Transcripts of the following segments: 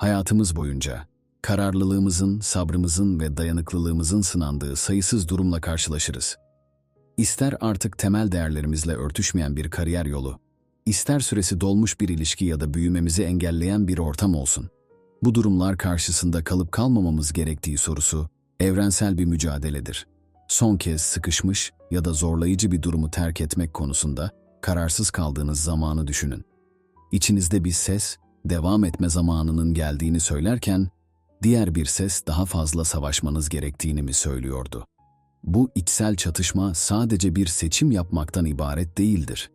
Hayatımız boyunca kararlılığımızın, sabrımızın ve dayanıklılığımızın sınandığı sayısız durumla karşılaşırız. İster artık temel değerlerimizle örtüşmeyen bir kariyer yolu, ister süresi dolmuş bir ilişki ya da büyümemizi engelleyen bir ortam olsun. Bu durumlar karşısında kalıp kalmamamız gerektiği sorusu evrensel bir mücadeledir. Son kez sıkışmış ya da zorlayıcı bir durumu terk etmek konusunda kararsız kaldığınız zamanı düşünün. İçinizde bir ses, devam etme zamanının geldiğini söylerken, diğer bir ses daha fazla savaşmanız gerektiğini mi söylüyordu? Bu içsel çatışma sadece bir seçim yapmaktan ibaret değildir.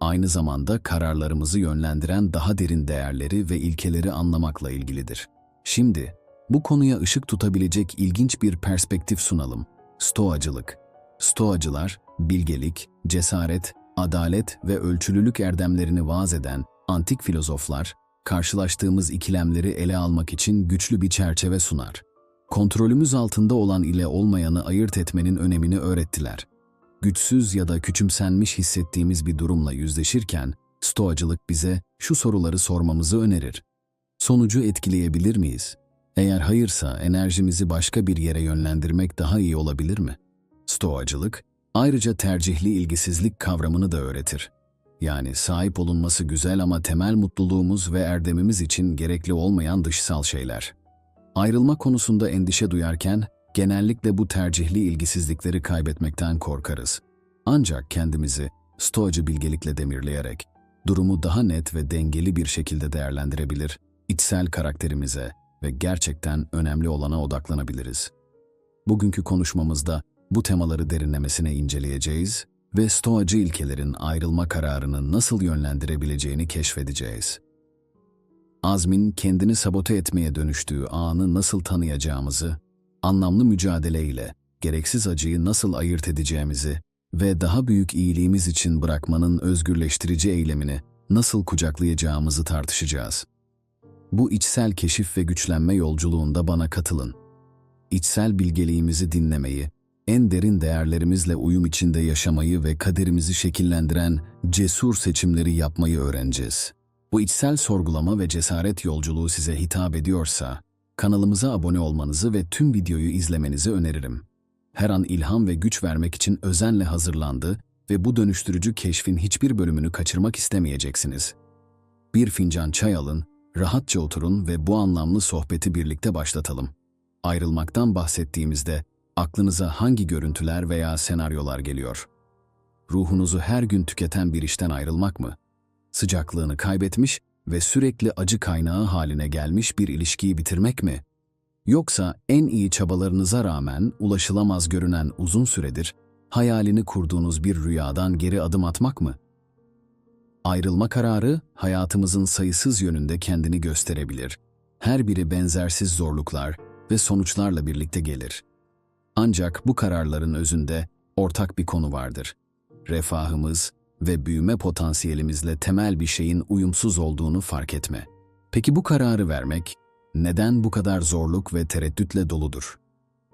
Aynı zamanda kararlarımızı yönlendiren daha derin değerleri ve ilkeleri anlamakla ilgilidir. Şimdi, bu konuya ışık tutabilecek ilginç bir perspektif sunalım. Stoacılık. Stoacılar, bilgelik, cesaret, adalet ve ölçülülük erdemlerini vaaz eden antik filozoflar, karşılaştığımız ikilemleri ele almak için güçlü bir çerçeve sunar. Kontrolümüz altında olan ile olmayanı ayırt etmenin önemini öğrettiler. Güçsüz ya da küçümsenmiş hissettiğimiz bir durumla yüzleşirken, stoacılık bize şu soruları sormamızı önerir. Sonucu etkileyebilir miyiz? Eğer hayırsa enerjimizi başka bir yere yönlendirmek daha iyi olabilir mi? Stoacılık, ayrıca tercihli ilgisizlik kavramını da öğretir. Yani sahip olunması güzel ama temel mutluluğumuz ve erdemimiz için gerekli olmayan dışsal şeyler. Ayrılma konusunda endişe duyarken genellikle bu tercihli ilgisizlikleri kaybetmekten korkarız. Ancak kendimizi stoacı bilgelikle demirleyerek durumu daha net ve dengeli bir şekilde değerlendirebilir, içsel karakterimize ve gerçekten önemli olana odaklanabiliriz. Bugünkü konuşmamızda bu temaları derinlemesine inceleyeceğiz ve stoacı ilkelerin ayrılma kararını nasıl yönlendirebileceğini keşfedeceğiz. Azmin kendini sabote etmeye dönüştüğü anı nasıl tanıyacağımızı, anlamlı mücadeleyle gereksiz acıyı nasıl ayırt edeceğimizi ve daha büyük iyiliğimiz için bırakmanın özgürleştirici eylemini nasıl kucaklayacağımızı tartışacağız. Bu içsel keşif ve güçlenme yolculuğunda bana katılın. İçsel bilgeliğimizi dinlemeyi, en derin değerlerimizle uyum içinde yaşamayı ve kaderimizi şekillendiren cesur seçimleri yapmayı öğreneceğiz. Bu içsel sorgulama ve cesaret yolculuğu size hitap ediyorsa, kanalımıza abone olmanızı ve tüm videoyu izlemenizi öneririm. Her an ilham ve güç vermek için özenle hazırlandı ve bu dönüştürücü keşfin hiçbir bölümünü kaçırmak istemeyeceksiniz. Bir fincan çay alın, rahatça oturun ve bu anlamlı sohbeti birlikte başlatalım. Ayrılmaktan bahsettiğimizde aklınıza hangi görüntüler veya senaryolar geliyor? Ruhunuzu her gün tüketen bir işten ayrılmak mı? Sıcaklığını kaybetmiş ve sürekli acı kaynağı haline gelmiş bir ilişkiyi bitirmek mi? Yoksa en iyi çabalarınıza rağmen ulaşılamaz görünen uzun süredir hayalini kurduğunuz bir rüyadan geri adım atmak mı? Ayrılma kararı hayatımızın sayısız yönünde kendini gösterebilir. Her biri benzersiz zorluklar ve sonuçlarla birlikte gelir. Ancak bu kararların özünde ortak bir konu vardır. Refahımız ve büyüme potansiyelimizle temel bir şeyin uyumsuz olduğunu fark etme. Peki bu kararı vermek neden bu kadar zorluk ve tereddütle doludur?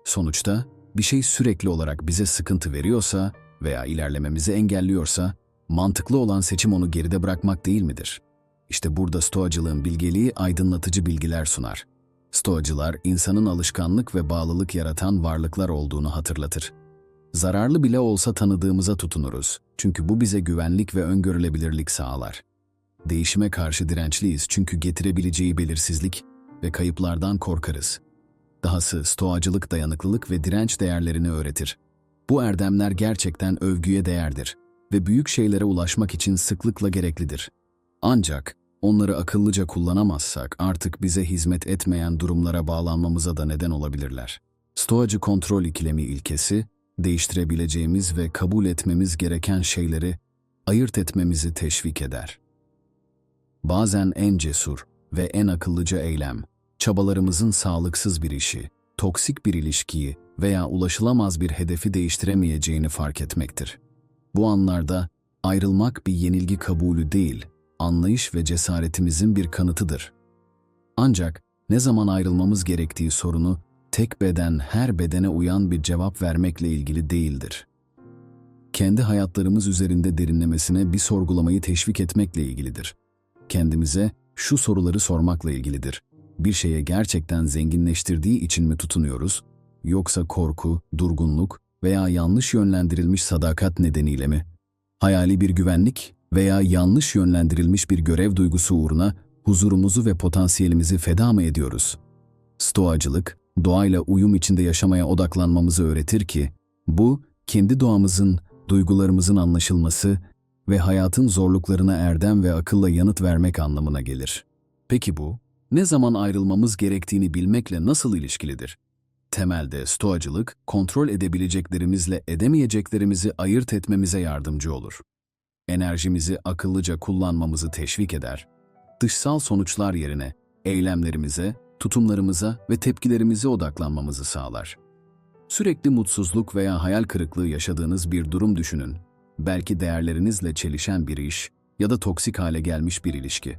Sonuçta bir şey sürekli olarak bize sıkıntı veriyorsa veya ilerlememizi engelliyorsa mantıklı olan seçim onu geride bırakmak değil midir? İşte burada stoacılığın bilgeliği aydınlatıcı bilgiler sunar. Stoacılar insanın alışkanlık ve bağlılık yaratan varlıklar olduğunu hatırlatır. Zararlı bile olsa tanıdığımıza tutunuruz. Çünkü bu bize güvenlik ve öngörülebilirlik sağlar. Değişime karşı dirençliyiz çünkü getirebileceği belirsizlik ve kayıplardan korkarız. Dahası stoacılık dayanıklılık ve direnç değerlerini öğretir. Bu erdemler gerçekten övgüye değerdir ve büyük şeylere ulaşmak için sıklıkla gereklidir. Ancak onları akıllıca kullanamazsak artık bize hizmet etmeyen durumlara bağlanmamıza da neden olabilirler. Stoacı kontrol ikilemi ilkesi, değiştirebileceğimiz ve kabul etmemiz gereken şeyleri ayırt etmemizi teşvik eder. Bazen en cesur ve en akıllıca eylem, çabalarımızın sağlıksız bir işi, toksik bir ilişkiyi veya ulaşılamaz bir hedefi değiştiremeyeceğini fark etmektir. Bu anlarda ayrılmak bir yenilgi kabulü değil, anlayış ve cesaretimizin bir kanıtıdır. Ancak ne zaman ayrılmamız gerektiği sorunu tek beden her bedene uyan bir cevap vermekle ilgili değildir. Kendi hayatlarımız üzerinde derinlemesine bir sorgulamayı teşvik etmekle ilgilidir. Kendimize şu soruları sormakla ilgilidir. bir şeye gerçekten zenginleştirdiği için mi tutunuyoruz, yoksa korku, durgunluk veya yanlış yönlendirilmiş sadakat nedeniyle mi? Hayali bir güvenlik veya yanlış yönlendirilmiş bir görev duygusu uğruna huzurumuzu ve potansiyelimizi feda mı ediyoruz? Stoacılık, doğayla uyum içinde yaşamaya odaklanmamızı öğretir ki, bu, kendi doğamızın, duygularımızın anlaşılması ve hayatın zorluklarına erdem ve akılla yanıt vermek anlamına gelir. Peki bu, ne zaman ayrılmamız gerektiğini bilmekle nasıl ilişkilidir? Temelde stoacılık, kontrol edebileceklerimizle edemeyeceklerimizi ayırt etmemize yardımcı olur. Enerjimizi akıllıca kullanmamızı teşvik eder. Dışsal sonuçlar yerine eylemlerimize, tutumlarımıza ve tepkilerimize odaklanmamızı sağlar. Sürekli mutsuzluk veya hayal kırıklığı yaşadığınız bir durum düşünün. Belki değerlerinizle çelişen bir iş ya da toksik hale gelmiş bir ilişki.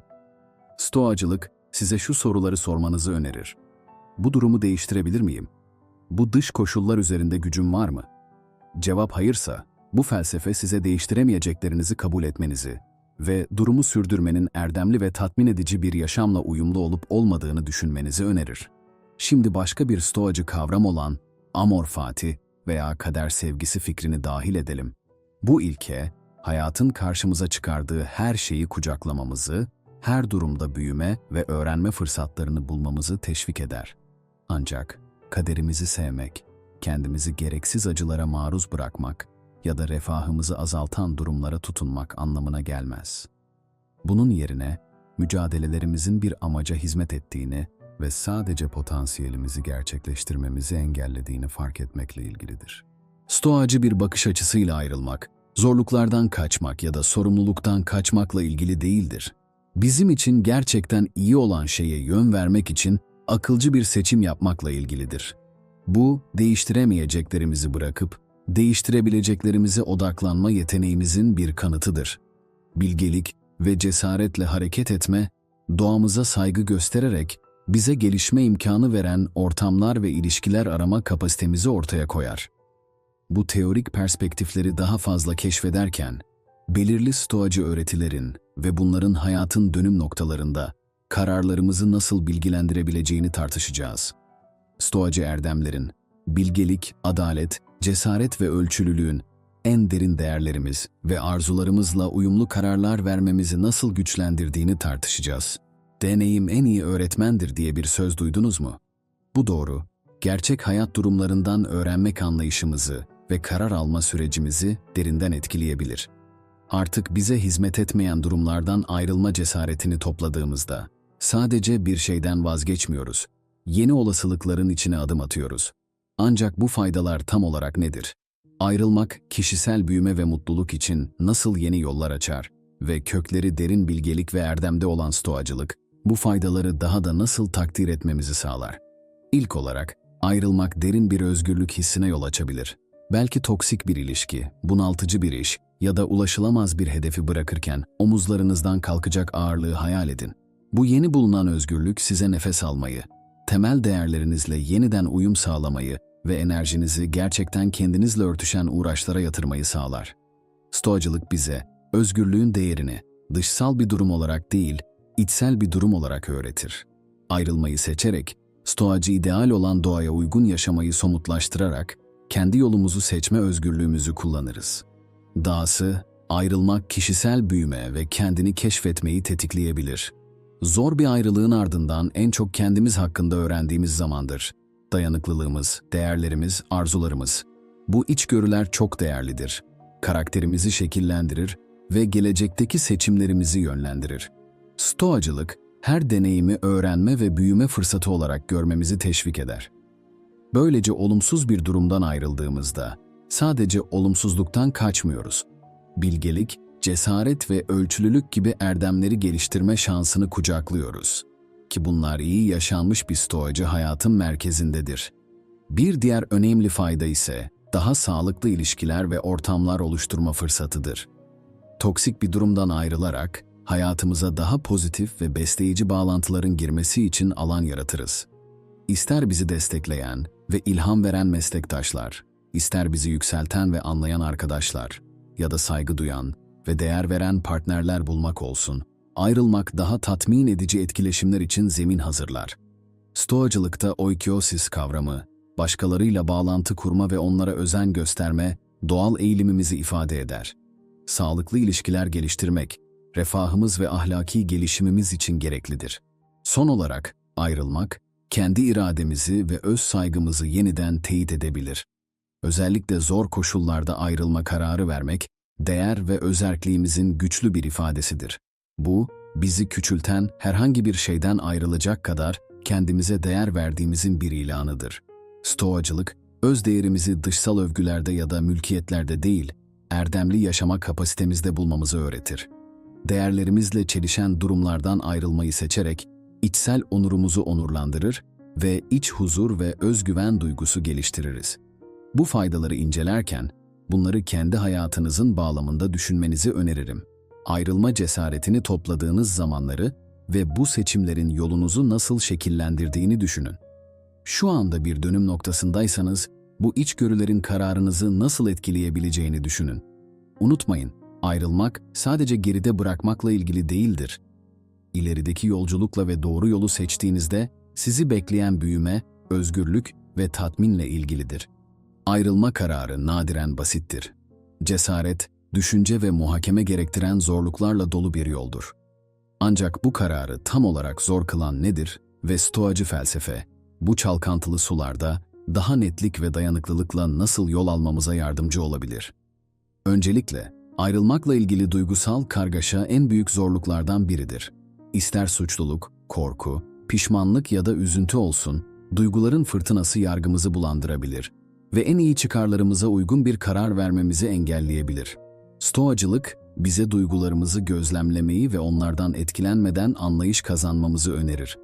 Stoacılık size şu soruları sormanızı önerir. Bu durumu değiştirebilir miyim? Bu dış koşullar üzerinde gücüm var mı? Cevap hayırsa, bu felsefe size değiştiremeyeceklerinizi kabul etmenizi ve durumu sürdürmenin erdemli ve tatmin edici bir yaşamla uyumlu olup olmadığını düşünmenizi önerir. Şimdi başka bir stoacı kavram olan amor fati veya kader sevgisi fikrini dahil edelim. Bu ilke, hayatın karşımıza çıkardığı her şeyi kucaklamamızı, her durumda büyüme ve öğrenme fırsatlarını bulmamızı teşvik eder. Ancak kaderimizi sevmek, kendimizi gereksiz acılara maruz bırakmak ya da refahımızı azaltan durumlara tutunmak anlamına gelmez. Bunun yerine mücadelelerimizin bir amaca hizmet ettiğini ve sadece potansiyelimizi gerçekleştirmemizi engellediğini fark etmekle ilgilidir. Stoacı bir bakış açısıyla ayrılmak, zorluklardan kaçmak ya da sorumluluktan kaçmakla ilgili değildir. Bizim için gerçekten iyi olan şeye yön vermek için akılcı bir seçim yapmakla ilgilidir. Bu, değiştiremeyeceklerimizi bırakıp, değiştirebileceklerimize odaklanma yeteneğimizin bir kanıtıdır. Bilgelik ve cesaretle hareket etme, doğamıza saygı göstererek bize gelişme imkanı veren ortamlar ve ilişkiler arama kapasitemizi ortaya koyar. Bu teorik perspektifleri daha fazla keşfederken, belirli stoacı öğretilerin ve bunların hayatın dönüm noktalarında kararlarımızı nasıl bilgilendirebileceğini tartışacağız. Stoacı erdemlerin, bilgelik, adalet, cesaret ve ölçülülüğün en derin değerlerimiz ve arzularımızla uyumlu kararlar vermemizi nasıl güçlendirdiğini tartışacağız. Deneyim en iyi öğretmendir diye bir söz duydunuz mu? Bu doğru. Gerçek hayat durumlarından öğrenmek anlayışımızı ve karar alma sürecimizi derinden etkileyebilir. Artık bize hizmet etmeyen durumlardan ayrılma cesaretini topladığımızda sadece bir şeyden vazgeçmiyoruz. Yeni olasılıkların içine adım atıyoruz. Ancak bu faydalar tam olarak nedir? Ayrılmak kişisel büyüme ve mutluluk için nasıl yeni yollar açar ve kökleri derin bilgelik ve erdemde olan stoacılık bu faydaları daha da nasıl takdir etmemizi sağlar? İlk olarak ayrılmak derin bir özgürlük hissine yol açabilir. Belki toksik bir ilişki, bunaltıcı bir iş ya da ulaşılamaz bir hedefi bırakırken omuzlarınızdan kalkacak ağırlığı hayal edin. Bu yeni bulunan özgürlük size nefes almayı, temel değerlerinizle yeniden uyum sağlamayı ve enerjinizi gerçekten kendinizle örtüşen uğraşlara yatırmayı sağlar. Stoacılık bize özgürlüğün değerini dışsal bir durum olarak değil, içsel bir durum olarak öğretir. Ayrılmayı seçerek, stoacı ideal olan doğaya uygun yaşamayı somutlaştırarak kendi yolumuzu seçme özgürlüğümüzü kullanırız. Dahası, ayrılmak kişisel büyüme ve kendini keşfetmeyi tetikleyebilir. Zor bir ayrılığın ardından en çok kendimiz hakkında öğrendiğimiz zamandır. Dayanıklılığımız, değerlerimiz, arzularımız. Bu içgörüler çok değerlidir. Karakterimizi şekillendirir ve gelecekteki seçimlerimizi yönlendirir. Stoacılık, her deneyimi öğrenme ve büyüme fırsatı olarak görmemizi teşvik eder. Böylece olumsuz bir durumdan ayrıldığımızda sadece olumsuzluktan kaçmıyoruz. Bilgelik, cesaret ve ölçülülük gibi erdemleri geliştirme şansını kucaklıyoruz. Ki bunlar iyi yaşanmış bir stoacı hayatın merkezindedir. Bir diğer önemli fayda ise daha sağlıklı ilişkiler ve ortamlar oluşturma fırsatıdır. Toksik bir durumdan ayrılarak hayatımıza daha pozitif ve besleyici bağlantıların girmesi için alan yaratırız. İster bizi destekleyen ve ilham veren meslektaşlar, ister bizi yükselten ve anlayan arkadaşlar ya da saygı duyan ve değer veren partnerler bulmak olsun, ayrılmak daha tatmin edici etkileşimler için zemin hazırlar. Stoacılıkta oikiosis kavramı, başkalarıyla bağlantı kurma ve onlara özen gösterme, doğal eğilimimizi ifade eder. Sağlıklı ilişkiler geliştirmek, refahımız ve ahlaki gelişimimiz için gereklidir. Son olarak, ayrılmak, kendi irademizi ve öz saygımızı yeniden teyit edebilir. Özellikle zor koşullarda ayrılma kararı vermek, değer ve özerkliğimizin güçlü bir ifadesidir. Bu, bizi küçülten herhangi bir şeyden ayrılacak kadar kendimize değer verdiğimizin bir ilanıdır. Stoacılık, öz değerimizi dışsal övgülerde ya da mülkiyetlerde değil, erdemli yaşama kapasitemizde bulmamızı öğretir. Değerlerimizle çelişen durumlardan ayrılmayı seçerek, içsel onurumuzu onurlandırır ve iç huzur ve özgüven duygusu geliştiririz. Bu faydaları incelerken, bunları kendi hayatınızın bağlamında düşünmenizi öneririm. Ayrılma cesaretini topladığınız zamanları ve bu seçimlerin yolunuzu nasıl şekillendirdiğini düşünün. Şu anda bir dönüm noktasındaysanız, bu içgörülerin kararınızı nasıl etkileyebileceğini düşünün. Unutmayın, ayrılmak sadece geride bırakmakla ilgili değildir. İlerideki yolculukla ve doğru yolu seçtiğinizde sizi bekleyen büyüme, özgürlük ve tatminle ilgilidir. Ayrılma kararı nadiren basittir. Cesaret, düşünce ve muhakeme gerektiren zorluklarla dolu bir yoldur. Ancak bu kararı tam olarak zor kılan nedir ve stoacı felsefe, bu çalkantılı sularda daha netlik ve dayanıklılıkla nasıl yol almamıza yardımcı olabilir? Öncelikle, ayrılmakla ilgili duygusal kargaşa en büyük zorluklardan biridir. İster suçluluk, korku, pişmanlık ya da üzüntü olsun, duyguların fırtınası yargımızı bulandırabilir ve en iyi çıkarlarımıza uygun bir karar vermemizi engelleyebilir. Stoacılık, bize duygularımızı gözlemlemeyi ve onlardan etkilenmeden anlayış kazanmamızı önerir.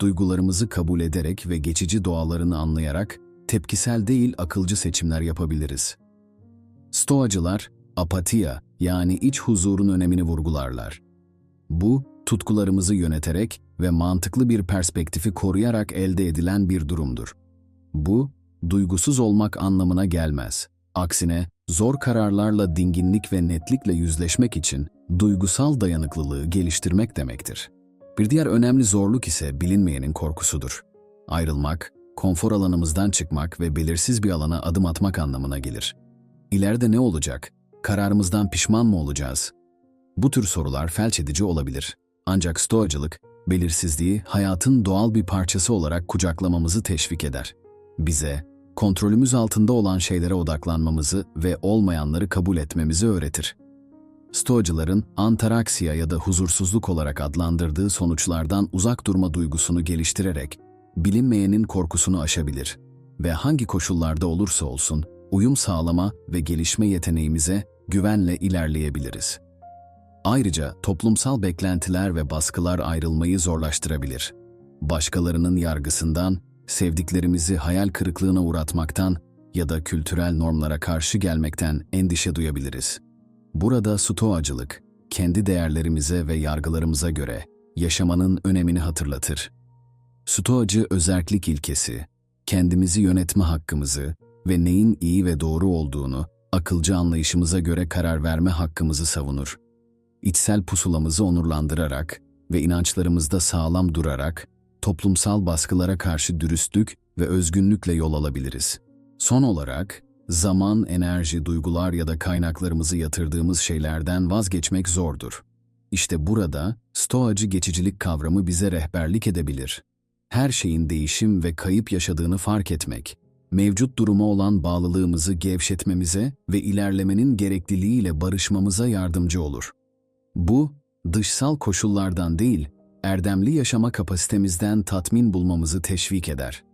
Duygularımızı kabul ederek ve geçici doğalarını anlayarak tepkisel değil akılcı seçimler yapabiliriz. Stoacılar, apatiya yani iç huzurun önemini vurgularlar. Bu, tutkularımızı yöneterek ve mantıklı bir perspektifi koruyarak elde edilen bir durumdur. Bu, duygusuz olmak anlamına gelmez. Aksine, zor kararlarla dinginlik ve netlikle yüzleşmek için duygusal dayanıklılığı geliştirmek demektir. Bir diğer önemli zorluk ise bilinmeyenin korkusudur. Ayrılmak, konfor alanımızdan çıkmak ve belirsiz bir alana adım atmak anlamına gelir. İleride ne olacak? Kararımızdan pişman mı olacağız? Bu tür sorular felç edici olabilir. Ancak stoacılık, belirsizliği hayatın doğal bir parçası olarak kucaklamamızı teşvik eder. Bize, kontrolümüz altında olan şeylere odaklanmamızı ve olmayanları kabul etmemizi öğretir. Stoacıların antaraksiya ya da huzursuzluk olarak adlandırdığı sonuçlardan uzak durma duygusunu geliştirerek bilinmeyenin korkusunu aşabilir ve hangi koşullarda olursa olsun uyum sağlama ve gelişme yeteneğimize güvenle ilerleyebiliriz. Ayrıca toplumsal beklentiler ve baskılar ayrılmayı zorlaştırabilir. Başkalarının yargısından, sevdiklerimizi hayal kırıklığına uğratmaktan ya da kültürel normlara karşı gelmekten endişe duyabiliriz. Burada stoacılık, kendi değerlerimize ve yargılarımıza göre yaşamanın önemini hatırlatır. Stoacı özerklik ilkesi, kendimizi yönetme hakkımızı ve neyin iyi ve doğru olduğunu akılcı anlayışımıza göre karar verme hakkımızı savunur. İçsel pusulamızı onurlandırarak ve inançlarımızda sağlam durarak toplumsal baskılara karşı dürüstlük ve özgünlükle yol alabiliriz. Son olarak, zaman, enerji, duygular ya da kaynaklarımızı yatırdığımız şeylerden vazgeçmek zordur. İşte burada stoacı geçicilik kavramı bize rehberlik edebilir. Her şeyin değişim ve kayıp yaşadığını fark etmek, mevcut duruma olan bağlılığımızı gevşetmemize ve ilerlemenin gerekliliğiyle barışmamıza yardımcı olur. Bu, dışsal koşullardan değil, erdemli yaşama kapasitemizden tatmin bulmamızı teşvik eder.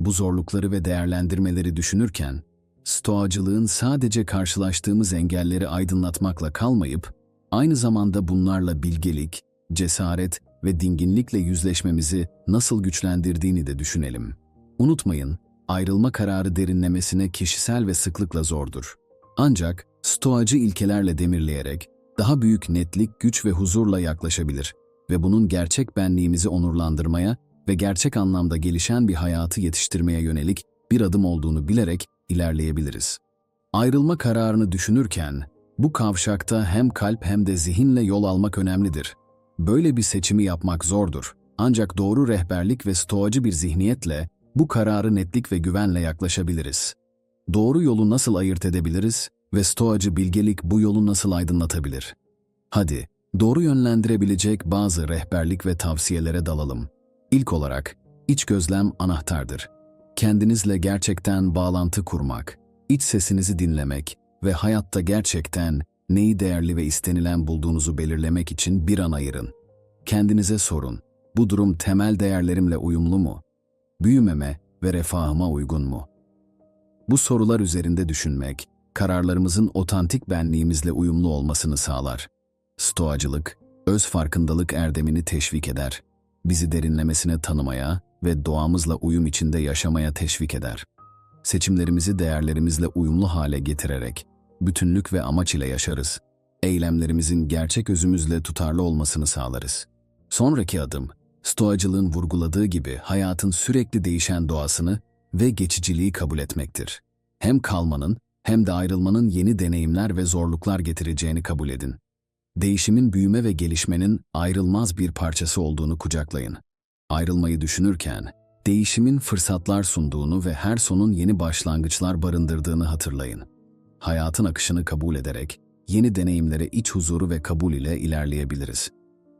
Bu zorlukları ve değerlendirmeleri düşünürken, stoacılığın sadece karşılaştığımız engelleri aydınlatmakla kalmayıp, aynı zamanda bunlarla bilgelik, cesaret ve dinginlikle yüzleşmemizi nasıl güçlendirdiğini de düşünelim. Unutmayın, ayrılma kararı derinlemesine kişisel ve sıklıkla zordur. Ancak stoacı ilkelerle demirleyerek daha büyük netlik, güç ve huzurla yaklaşabilir ve bunun gerçek benliğimizi onurlandırmaya ve gerçek anlamda gelişen bir hayatı yetiştirmeye yönelik bir adım olduğunu bilerek ilerleyebiliriz. Ayrılma kararını düşünürken bu kavşakta hem kalp hem de zihinle yol almak önemlidir. Böyle bir seçimi yapmak zordur. Ancak doğru rehberlik ve stoacı bir zihniyetle bu kararı netlik ve güvenle yaklaşabiliriz. Doğru yolu nasıl ayırt edebiliriz ve stoacı bilgelik bu yolu nasıl aydınlatabilir? Hadi, doğru yönlendirebilecek bazı rehberlik ve tavsiyelere dalalım. İlk olarak, iç gözlem anahtardır. Kendinizle gerçekten bağlantı kurmak, iç sesinizi dinlemek ve hayatta gerçekten neyi değerli ve istenilen bulduğunuzu belirlemek için bir an ayırın. Kendinize sorun, bu durum temel değerlerimle uyumlu mu? Büyümeme ve refahıma uygun mu? Bu sorular üzerinde düşünmek, kararlarımızın otantik benliğimizle uyumlu olmasını sağlar. Stoacılık, öz farkındalık erdemini teşvik eder. Bizi derinlemesine tanımaya ve doğamızla uyum içinde yaşamaya teşvik eder. Seçimlerimizi değerlerimizle uyumlu hale getirerek bütünlük ve amaç ile yaşarız. Eylemlerimizin gerçek özümüzle tutarlı olmasını sağlarız. Sonraki adım, Stoacılığın vurguladığı gibi hayatın sürekli değişen doğasını ve geçiciliği kabul etmektir. Hem kalmanın hem de ayrılmanın yeni deneyimler ve zorluklar getireceğini kabul edin. Değişimin büyüme ve gelişmenin ayrılmaz bir parçası olduğunu kucaklayın. Ayrılmayı düşünürken, değişimin fırsatlar sunduğunu ve her sonun yeni başlangıçlar barındırdığını hatırlayın. Hayatın akışını kabul ederek, yeni deneyimlere iç huzuru ve kabul ile ilerleyebiliriz.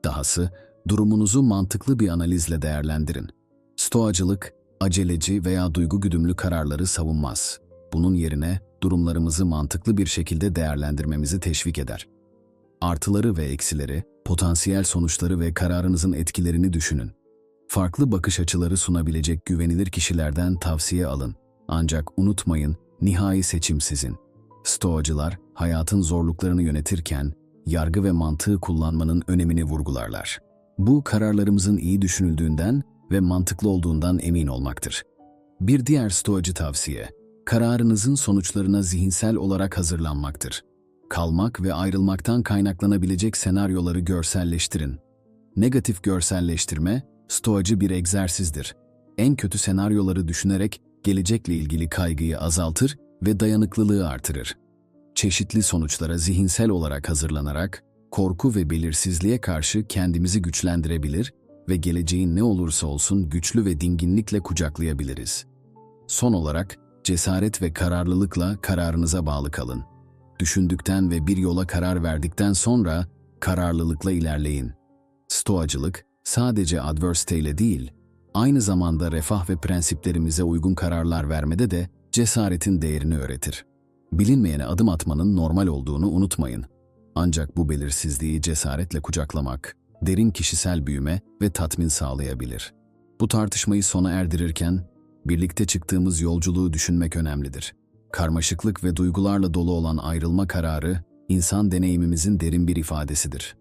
Dahası, durumunuzu mantıklı bir analizle değerlendirin. Stoacılık, aceleci veya duygu güdümlü kararları savunmaz. Bunun yerine durumlarımızı mantıklı bir şekilde değerlendirmemizi teşvik eder. Artıları ve eksileri, potansiyel sonuçları ve kararınızın etkilerini düşünün. Farklı bakış açıları sunabilecek güvenilir kişilerden tavsiye alın. Ancak unutmayın, nihai seçim sizin. Stoacılar, hayatın zorluklarını yönetirken, yargı ve mantığı kullanmanın önemini vurgularlar. Bu kararlarımızın iyi düşünüldüğünden ve mantıklı olduğundan emin olmaktır. Bir diğer stoacı tavsiye, kararınızın sonuçlarına zihinsel olarak hazırlanmaktır. Kalmak ve ayrılmaktan kaynaklanabilecek senaryoları görselleştirin. Negatif görselleştirme, stoacı bir egzersizdir. En kötü senaryoları düşünerek gelecekle ilgili kaygıyı azaltır ve dayanıklılığı artırır. Çeşitli sonuçlara zihinsel olarak hazırlanarak, korku ve belirsizliğe karşı kendimizi güçlendirebilir ve geleceğin ne olursa olsun güçlü ve dinginlikle kucaklayabiliriz. Son olarak, cesaret ve kararlılıkla kararınıza bağlı kalın. Düşündükten ve bir yola karar verdikten sonra kararlılıkla ilerleyin. Stoacılık sadece adversite ile değil, aynı zamanda refah ve prensiplerimize uygun kararlar vermede de cesaretin değerini öğretir. Bilinmeyene adım atmanın normal olduğunu unutmayın. Ancak bu belirsizliği cesaretle kucaklamak, derin kişisel büyüme ve tatmin sağlayabilir. Bu tartışmayı sona erdirirken, birlikte çıktığımız yolculuğu düşünmek önemlidir. Karmaşıklık ve duygularla dolu olan ayrılma kararı, insan deneyimimizin derin bir ifadesidir.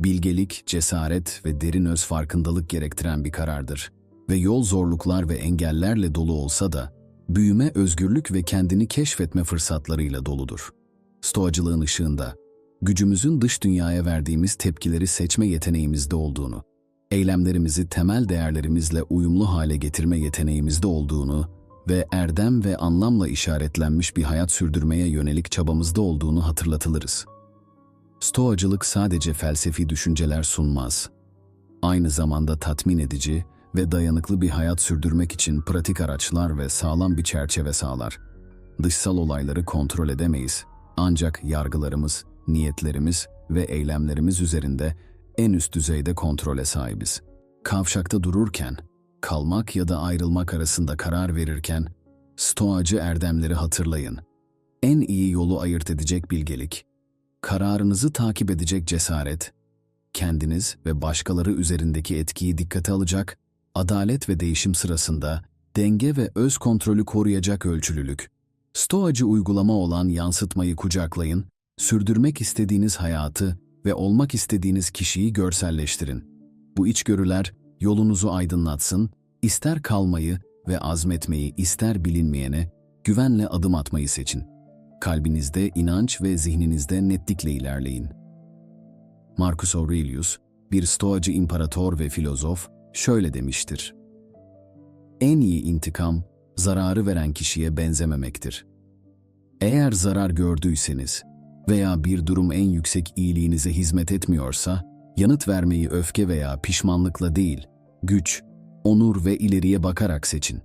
Bilgelik, cesaret ve derin öz farkındalık gerektiren bir karardır. Ve yol zorluklar ve engellerle dolu olsa da, büyüme, özgürlük ve kendini keşfetme fırsatlarıyla doludur. Stoacılığın ışığında, gücümüzün dış dünyaya verdiğimiz tepkileri seçme yeteneğimizde olduğunu, eylemlerimizi temel değerlerimizle uyumlu hale getirme yeteneğimizde olduğunu ve erdem ve anlamla işaretlenmiş bir hayat sürdürmeye yönelik çabamızda olduğunu hatırlatılırız. Stoacılık sadece felsefi düşünceler sunmaz. Aynı zamanda tatmin edici ve dayanıklı bir hayat sürdürmek için pratik araçlar ve sağlam bir çerçeve sağlar. Dışsal olayları kontrol edemeyiz. Ancak yargılarımız, niyetlerimiz ve eylemlerimiz üzerinde en üst düzeyde kontrole sahibiz. Kavşakta dururken, kalmak ya da ayrılmak arasında karar verirken, stoacı erdemleri hatırlayın. En iyi yolu ayırt edecek bilgelik, kararınızı takip edecek cesaret, kendiniz ve başkaları üzerindeki etkiyi dikkate alacak, adalet ve değişim sırasında denge ve öz kontrolü koruyacak ölçülülük. Stoacı uygulama olan yansıtmayı kucaklayın sürdürmek istediğiniz hayatı ve olmak istediğiniz kişiyi görselleştirin. Bu içgörüler yolunuzu aydınlatsın, ister kalmayı ve azmetmeyi ister bilinmeyene güvenle adım atmayı seçin. Kalbinizde inanç ve zihninizde netlikle ilerleyin. Marcus Aurelius, bir stoacı imparator ve filozof, şöyle demiştir. En iyi intikam, zararı veren kişiye benzememektir. Eğer zarar gördüyseniz, veya bir durum en yüksek iyiliğinize hizmet etmiyorsa, yanıt vermeyi öfke veya pişmanlıkla değil, güç, onur ve ileriye bakarak seçin.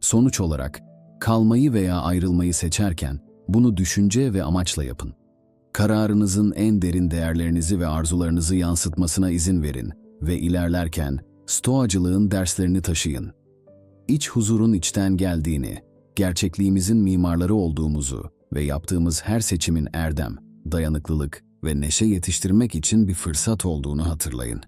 Sonuç olarak, kalmayı veya ayrılmayı seçerken bunu düşünce ve amaçla yapın. Kararınızın en derin değerlerinizi ve arzularınızı yansıtmasına izin verin ve ilerlerken stoacılığın derslerini taşıyın. İç huzurun içten geldiğini, gerçekliğimizin mimarları olduğumuzu ve yaptığımız her seçimin erdem, dayanıklılık ve neşe yetiştirmek için bir fırsat olduğunu hatırlayın.